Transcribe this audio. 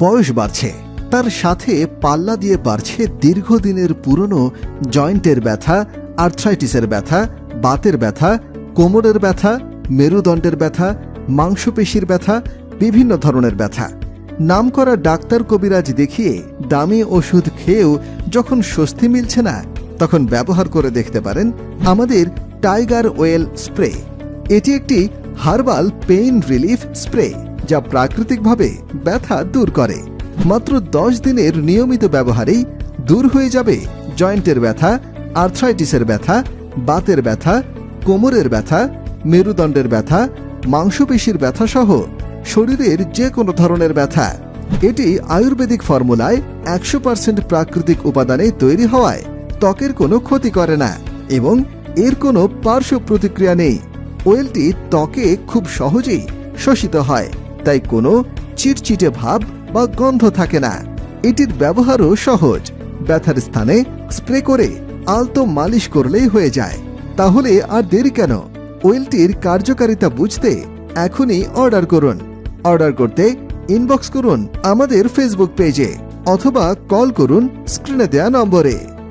বয়স বাড়ছে। তার সাথে পাল্লা দিয়ে বাড়ছে দীর্ঘদিনের পুরনো জয়েন্টের ব্যথা, আর্থ্রাইটিসের ব্যথা, বাতের ব্যথা, কোমরের ব্যথা, মেরুদণ্ডের ব্যথা, মাংসপেশির ব্যথা, বিভিন্ন ধরনের ব্যথা। নামকরা ডাক্তার কবিরাজ দেখিয়ে দামি ওষুধ খেয়েও যখন স্বস্তি মিলছে না, তখন ব্যবহার করে দেখতে পারেন আমাদের টাইগার ওয়েল স্প্রে। এটি একটি হার্বাল পেইন রিলিফ স্প্রে, যা প্রাকৃতিকভাবে ব্যথা দূর করে। মাত্র দশ দিনের নিয়মিত ব্যবহারেই দূর হয়ে যাবে জয়েন্টের ব্যথা, আর্থ্রাইটিসের ব্যথা, বাতের ব্যথা, কোমরের ব্যথা, মেরুদণ্ডের ব্যথা, মাংসপেশির ব্যথা সহ শরীরের যে কোনো ধরনের ব্যথা। এটি আয়ুর্বেদিক ফর্মুলায় একশো পার্সেন্ট প্রাকৃতিক উপাদানে তৈরি হওয়ায় ত্বকের কোনো ক্ষতি করে না এবং এর কোনো পার্শ্ব প্রতিক্রিয়া নেই। ওয়েলটি ত্বকে খুব সহজেই শোষিত হয়, তাই কোনো চিটচিটে ভাব বা গন্ধ থাকে না। এটির ব্যবহারও সহজ। ব্যথার স্থানে স্প্রে করে আলতো মালিশ করলেই হয়ে যায়। তাহলে আর দেরি কেন? ওয়েলটির কার্যকারিতা বুঝতে এখনই অর্ডার করুন। অর্ডার করতে ইনবক্স করুন আমাদের ফেসবুক পেজে অথবা কল করুন স্ক্রিনে দেওয়া নম্বরে।